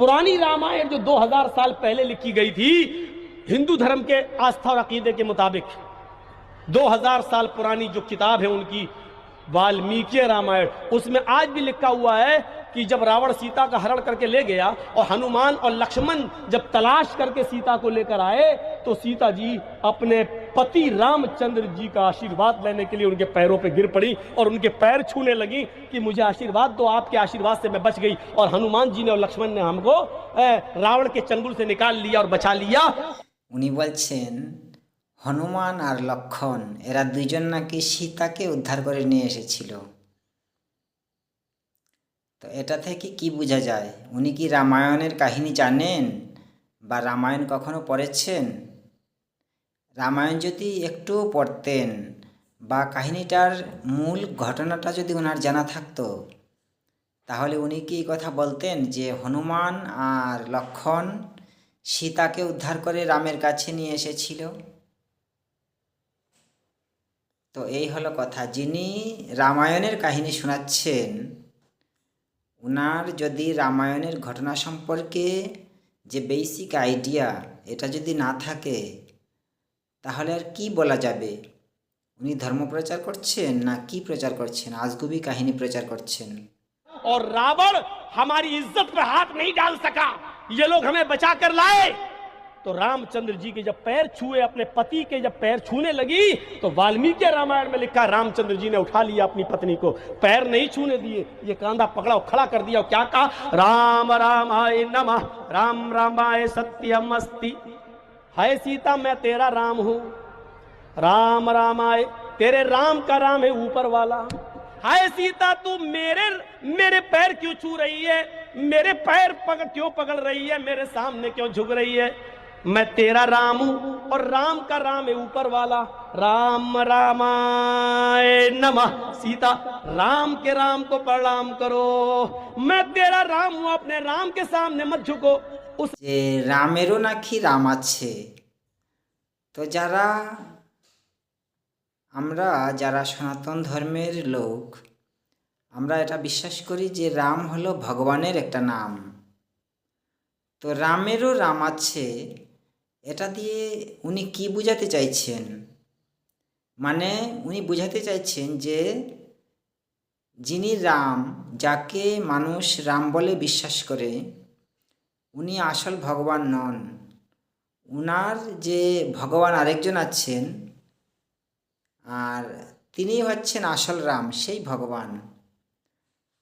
पुरानी रामायण जो 2000 साल पहले लिखी गई थी, हिंदू धर्म के आस्था और अकीदे के मुताबिक 2000 साल पुरानी जो किताब है उनकी, वाल्मीकि रामायण, उसमें आज भी लिखा हुआ है कि जब रावण सीता का हरण करके ले गया और हनुमान और लक्ष्मण जब तलाश करके सीता को लेकर आए तो सीता जी अपने पति रामचंद्र जी का आशीर्वाद लेने के लिए उनके पैरों पे गिर पड़ी और उनके पैर छूने लगी कि मुझे आशीर्वाद दो आपके आशीर्वाद से मैं बच गई और हनुमान जी ने और लक्ष्मण ने हमको अ, रावण के चंगुल से निकाल लिया और बचा लिया উনি বলছেন হনুমান আর লক্ষণ এরা দুইজন নাকি সীতাকে উদ্ধার করে নিয়ে এসেছিল তো এটা থেকে কি বোঝা যায় উনি কি রামায়ণের কাহিনী জানেন বা রামায়ণ কখনো পড়েছেন রামায়ণ যদি একটু পড়তেন বা কাহিনীটার মূল ঘটনাটা যদি ওনার জানা থাকতো, তাহলে উনি কি কথা বলতেন যে হনুমান আর লক্ষণ সীতাকে উদ্ধার করে রামের কাছে নিয়ে এসেছিল? তো এই হলো কথা। যিনি রামায়ণের কাহিনী শোনাচ্ছেন ওনার যদি রামায়ণের ঘটনা সম্পর্কে যে বেসিক আইডিয়া এটা যদি না থাকে তাহলে আর কি বলা যাবে উনি ধর্ম প্রচার করছেন না কি প্রচার করছেন আজগুবি কাহিনী প্রচার করছেন और रावण हमारी इज्जत पे हाथ नहीं डाल सका ये लोग हमें बचा कर लाए तो रामचंद्र जी के जब पैर छुए अपने पति के जब पैर छूने लगी तो वाल्मीकि रामायण में लिखा रामचंद्र जी ने उठा लिया अपनी पत्नी को पैर नहीं छूने दिए ये कांधा पकड़ा और खड़ा कर दिया और क्या कहा राम रामाय नमः राम रामाय सत्यम अस्ति है सीता, मैं तेरा राम हूँ। राम रामाय तेरे राम का राम है ऊपर वाला। हाय सीता, तू मेरे मेरे पैर क्यों छू रही है? मेरे पैर पकड़ क्यों पकड़ रही है? मेरे सामने क्यों झुक रही है? मैं तेरा राम हूँ और राम का राम है ऊपर वाला। राम रामाय नमः। सीता, राम के राम को प्रणाम करो। मैं तेरा राम हूँ, अपने राम के सामने मत झुको। যে রামেরও নাকি রাম আছে। তো যারা, আমরা যারা সনাতন ধর্মের লোক, আমরা এটা বিশ্বাস করি যে রাম হলো ভগবানের একটা নাম। তো রামেরও রাম আছে, এটা দিয়ে উনি কি বোঝাতে চাইছেন? মানে উনি বোঝাতে চাইছেন যে যিনি রাম, যাকে মানুষ রাম বলে বিশ্বাস করে উনি আসল ভগবান নন। উনার যে ভগবান আরেকজন আছেন, আর তিনি হচ্ছেন আসল রাম, সেই ভগবান।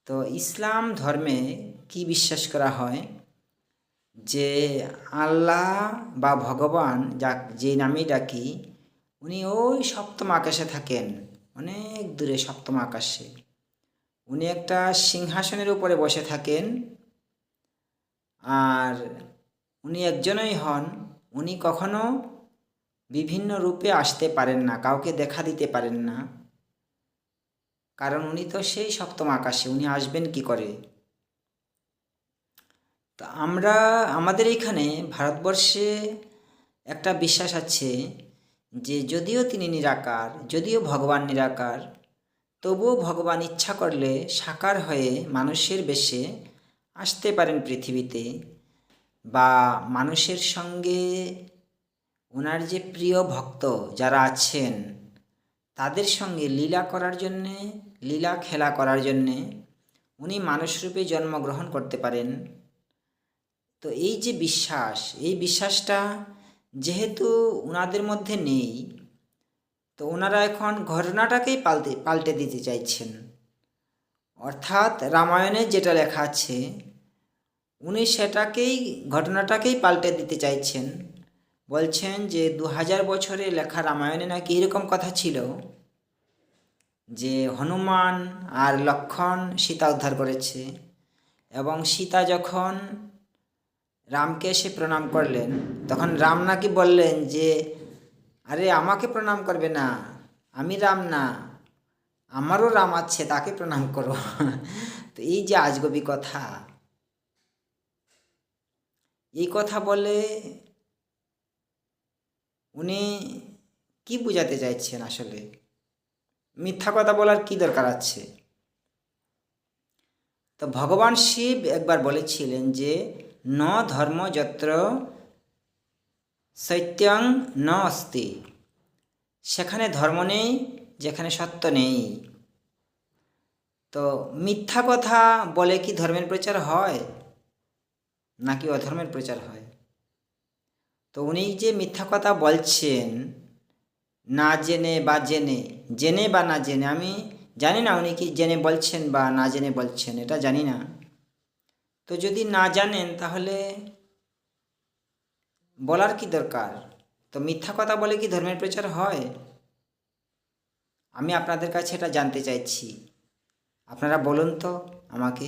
তো ইসলাম ধর্মে কি বিশ্বাস করা হয়? যে আল্লাহ বা ভগবান যা যে নামেই ডাকি, উনি ওই সপ্তম আকাশে থাকেন, অনেক দূরে সপ্তম আকাশে। উনি একটা সিংহাসনের উপরে বসে থাকেন আর উনি একজনই হন, উনি কখনো বিভিন্ন রূপে আসতে পারেন না, কাউকে দেখা দিতে পারেন না। কারণ উনি তো সেই সপ্তম আকাশে, উনি আসবেন কি করে? তো আমরা, আমাদের এখানে ভারতবর্ষে একটা বিশ্বাস আছে যে যদিও তিনি নিরাকার, যদিও ভগবান নিরাকার, তবুও ভগবান ইচ্ছা করলে সাকার হয়ে মানুষের বেশে আসতে পারেন পৃথিবীতে বা মানুষের সঙ্গে ওনার যে প্রিয় ভক্ত যারা আছেন, তাদের সঙ্গে লীলা করার জন্যে, লীলা খেলা করার জন্যে উনি মানুষরূপে জন্মগ্রহণ করতে পারেন। তো এই যে বিশ্বাস, এই বিশ্বাসটা যেহেতু ওনাদের মধ্যে নেই, তো ওনারা এখন ঘটনাটাকেই পাল্টে পাল্টে দিতে চাইছেন। অর্থাৎ রামায়ণে যেটা লেখা আছে, উনি সেটাকেই, ঘটনাটাকেই পাল্টে দিতে চাইছেন। বলছেন যে দু হাজার বছরে লেখা রামায়ণে নাকি এরকম কথা ছিল যে, হনুমান আর লক্ষণ সীতা উদ্ধার করেছে এবং সীতা যখন রামকে এসে প্রণাম করলেন, তখন রাম নাকি বললেন যে, আরে, আমাকে প্রণাম করবে না, আমি রাম না। আমারও রাম আছে, তাকে প্রণাম করো। তো এই যে আজগবি কথা, এই কথা বলে উনি কি বোঝাতে চাইছেন আসলে? মিথ্যা কথা বলার কি দরকার আছে? তো ভগবান শিব একবার বলেছিলেন যে, ন ধর্ম যত্র সত্যং ন অস্তি। সেখানে ধর্ম নেই যেখানে সত্য নেই। তো মিথ্যা কথা বলে কি ধর্মের প্রচার হয়? নাকি অধর্মের প্রচার হয়? তো উনি যে মিথ্যা কথা বলছেন, না জেনে বা জেনে জেনে বা না জেনে, আমি জানি না উনি কি জেনে বলছেন বা না জেনে বলছেন, এটা জানি না। তো যদি না জানেন, তাহলে বলার কি দরকার? তো মিথ্যা কথা বলে কি ধর্মের প্রচার হয়? আমি আপনাদের কাছে এটা জানতে চাইছি। আপনারা বলুন তো আমাকে